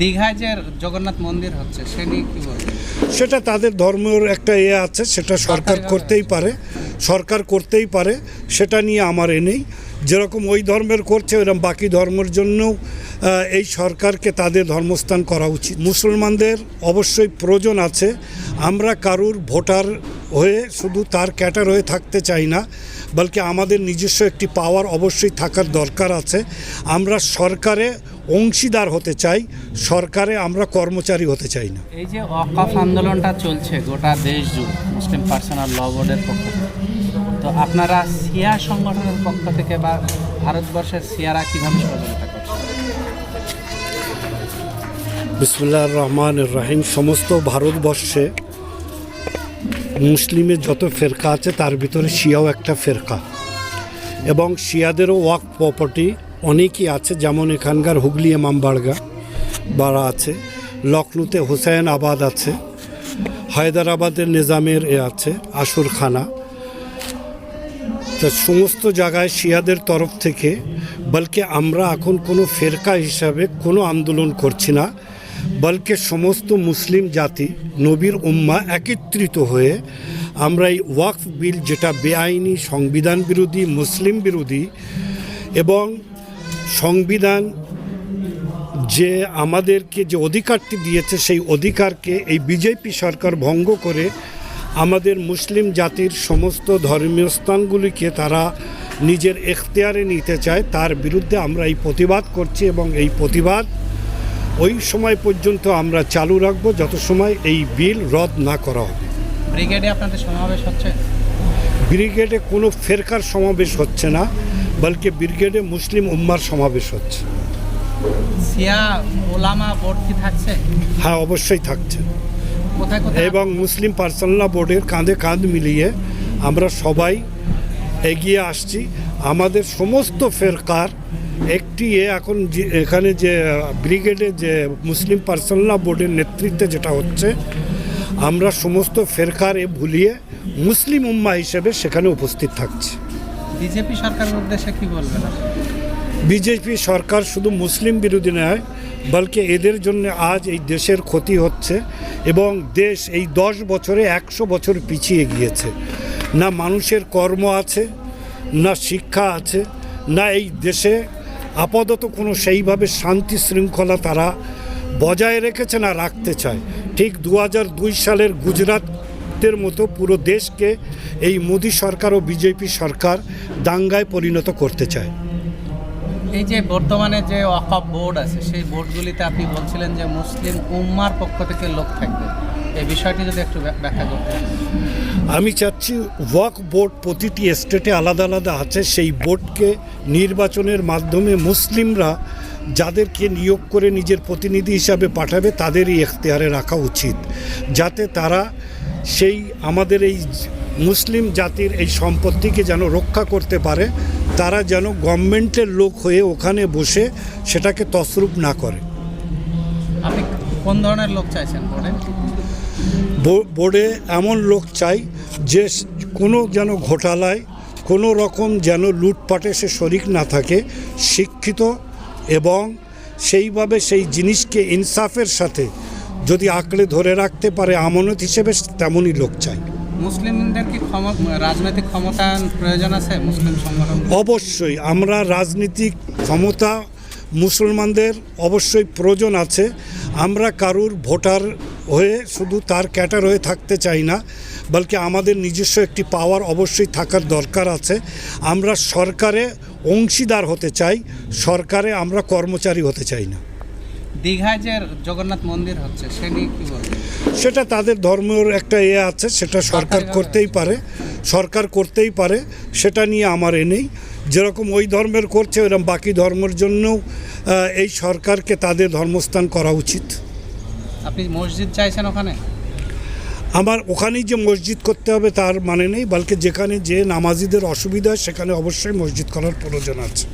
দীঘায় যে জগন্নাথ মন্দির হচ্ছে সে নিয়ে কি বলবেন? সেটা তাদের ধর্মের একটা এ আছে সেটা সরকার করতেই পারে সরকার করতেই পারে সেটা নিয়ে আমার এ নেই। যেরকম ওই ধর্মের করছে ওরকম বাকি ধর্মের জন্যও এই সরকারকে তাদের ধর্মস্থান করা উচিত। মুসলমানদের অবশ্যই প্রয়োজন আছে আমরা কারুর ভোটার হয়ে শুধু তার ক্যাটার হয়ে থাকতে চাই না বলকি আমাদের নিজস্ব একটি পাওয়ার অবশ্যই থাকার দরকার আছে। আমরা সরকারে অংশীদার হতে চাই সরকারে আমরা কর্মচারী হতে চাই না। এই যে অকাফ আন্দোলনটা চলছে গোটা দেশ জুড়ে মুসলিম পার্সোনাল ল বোর্ডের পক্ষ থেকে তো আপনারা সিয়া সংগঠনের পক্ষ থেকে বা ভারতবর্ষের সিয়ারা কীভাবে সহযোগিতা করছে? বিসমুল্লাহ রহমান রাহিম সমস্ত ভারতবর্ষে মুসলিমের যত ফেরকা আছে, তার ভিতরে শিয়াও একটা ফেরকা। এবং শিয়াদেরও ওয়াক প্রপার্টি অনেকই আছে, যেমন এখানকার হুগলি ইমামবাড়গা বাড়া আছে লখনৌতে হুসাইন আবাদ আছে, হায়দ্রাবাদের নিজামের এ আছে আসুরখানা তা সমস্ত জায়গায় শিয়াদের তরফ থেকে, বলকে আমরা এখন কোনো ফেরকা হিসাবে কোনো আন্দোলন করছি না। বলকে সমস্ত মুসলিম জাতি নবীর উম্মা একত্রিত হয়ে আমরা এই ওয়াকফ বিল যেটা বেআইনি, সংবিধান বিরোধী, মুসলিম বিরোধী এবং সংবিধান যে আমাদেরকে যে অধিকারটি দিয়েছে সেই অধিকারকে এই বিজেপি সরকার ভঙ্গ করে আমাদের মুসলিম জাতির সমস্ত ধর্মীয় স্থানগুলিকে তারা নিজের এখতিয়ারে নিতে চায়, তার বিরুদ্ধে আমরা এই প্রতিবাদ করছি এবং এই প্রতিবাদ ওই সময় পর্যন্ত আমরা চালু রাখব যত সময় এই বিল রদ না করা হবে। ব্রিগেডে আপনাদের সমাবেশ হচ্ছে? ব্রিগেডে কোনো ফেরকার সমাবেশ হচ্ছে না বলকে ব্রিগেডে মুসলিম উম্মার সমাবেশ হচ্ছে। সিয়া ওলামা বোর্ড কি থাকছে? হ্যাঁ অবশ্যই থাকছে। এবং মুসলিম পার্সোনাল বোর্ডের কাঁধে কাঁধ মিলিয়ে আমরা সবাই এগিয়ে আসছি। আমাদের সমস্ত ফেরকার একটি এ এখন যে- এখানে যে ব্রিগেডে যে মুসলিম পার্সোনাল বোর্ডের নেতৃত্বে যেটা হচ্ছে আমরা সমস্ত ফেরকার এ ভুলিয়ে মুসলিম উম্মা হিসেবে সেখানে উপস্থিত থাকছি বিজেপি সরকারের উদ্দেশ্যে কি বলবেন? বিজেপি সরকার শুধু মুসলিম বিরোধী নয় বলকে এদের জন্য আজ এই দেশের ক্ষতি হচ্ছে এবং দেশ এই দশ বছরে একশো বছর পিছিয়ে গিয়েছে না মানুষের কর্ম আছে না শিক্ষা আছে না এই দেশে আপাতত কোনো সেইভাবে শান্তি শৃঙ্খলা তারা বজায় রেখেছে না, রাখতে চায়। ঠিক দু সালের গুজরাটের মতো পুরো দেশকে এই মোদী সরকার ও বিজেপি সরকার দাঙ্গায় পরিণত করতে চায়। এই যে বর্তমানে যে অকাপ বোর্ড আছে, সেই বোর্ডগুলিতে আপনি বলছিলেন যে মুসলিম উম্মার পক্ষ থেকে লোক থাকবে। এই বিষয়টি যদি একটু ব্যাখ্যা আমি চাচ্ছি ওয়াক বোর্ড প্রতিটি স্টেটে আলাদা আলাদা আছে, সেই বোর্ডকে নির্বাচনের মাধ্যমে মুসলিমরা যাদেরকে নিয়োগ করে নিজের প্রতিনিধি হিসাবে পাঠাবে, তাদেরই এখতিয়ারে রাখা উচিত। যাতে তারা সেই আমাদের এই মুসলিম জাতির এই সম্পত্তিকে যেন রক্ষা করতে পারে, তারা যেন গভর্নমেন্টের লোক হয়ে ওখানে বসে সেটাকে তসরূপ না করে। কোন ধরনের লোক চাইছেন বোর্ডে? বোর্ডে এমন লোক চাই যে কোনো যেন ঘোটালায় কোনো রকম যেন লুটপাটে সে শরিক না থাকে শিক্ষিত এবং সেইভাবে সেই জিনিসকে ইনসাফের সাথে যদি আঁকড়ে ধরে রাখতে পারে আমানত হিসেবে তেমনই লোক চাই। মুসলিমদের কি ক্ষমতা রাজনৈতিক ক্ষমতায়ন প্রয়োজন আছে মুসলিম সংগঠন? অবশ্যই আমরা রাজনীতিক ক্ষমতা মুসলমানদের অবশ্যই প্রয়োজন আছে। আমরা কারুর ভোটার হয়ে শুধু তার ক্যাটার হয়ে থাকতে চাই না বলকি আমাদের নিজস্ব একটি পাওয়ার অবশ্যই থাকার দরকার আছে। আমরা সরকারে অংশীদার হতে চাই সরকারে আমরা কর্মচারী হতে চাই না। দীঘায় যে জগন্নাথ মন্দির হচ্ছে সে নিয়ে কি বলবেন? সেটা তাদের ধর্মের একটা ইয়ে আছে সেটা সরকার করতেই পারে সরকার করতেই পারে সেটা নিয়ে আমার এ নেই। যেরকম ওই ধর্মের করছে ওরকম বাকি ধর্মের জন্যও এই সরকারকে তাদের ধর্মস্থান করা উচিত। আপনি মসজিদ চাইছেন ওখানে? আমার ওখানেই যে মসজিদ করতে হবে তার মানে নেই বলকে যেখানে যে নামাজিদের অসুবিধা সেখানে অবশ্যই মসজিদ করার প্রয়োজন আছে।